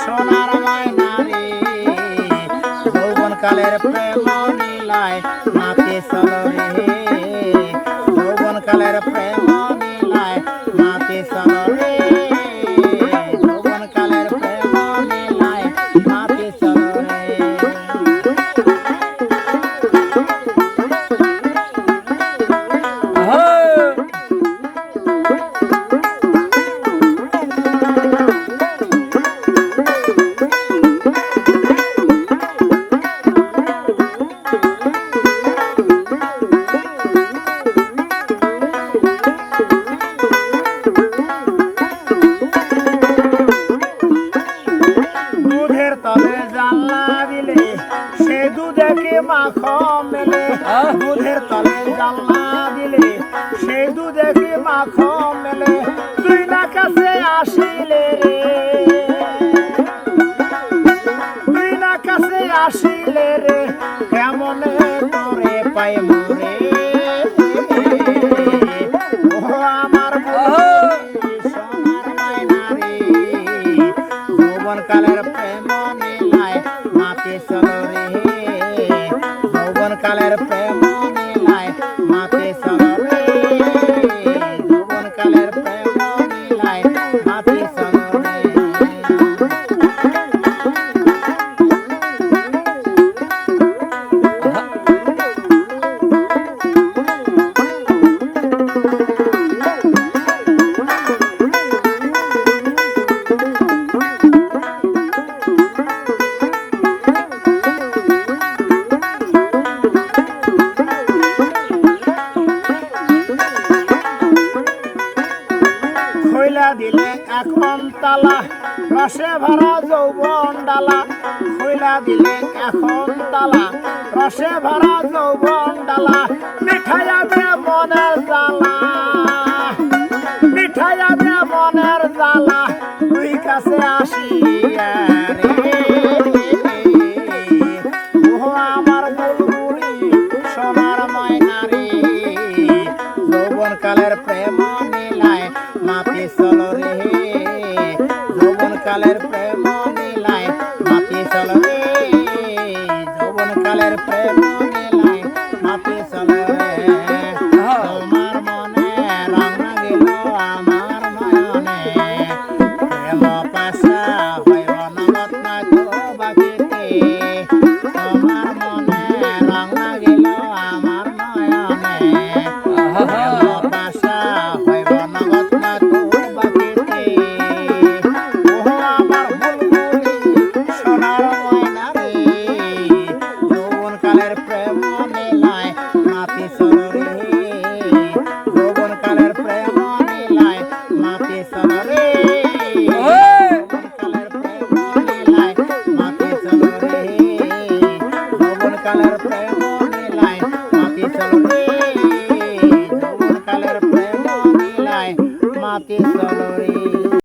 সোনার মায়না রে যৌবন কালের প্রেম নীলায় মাতে চলো রে যৌবন কালের প্রেম সে দুধে কি মাখন মেলে দুধের তলে জানলা দিলে সেই দুধে মাখ মেলে তুই না কাছে আসিলে রে। তুই না কাছে আসিলে রে কেমন করে পাই মরে? যৌবন কালের দিলে এখন তালা, রসে ভরা যৌবন ডালা খইলা দিলে এখন তালা, রসে ভরা যৌবন ডালা, মিঠাইয়া দে মনের জ্বালা, মিঠাইয়া দে মনের জ্বালা, তুই কাছে আসিয়া কালের প্রেম মিলায় মাতে চলো রে যৌবন কালের প্রেম নীলায় মাতে চলো রে। যৌবন কালের প্রেম কালার প্রেম লাইন মাটি চলো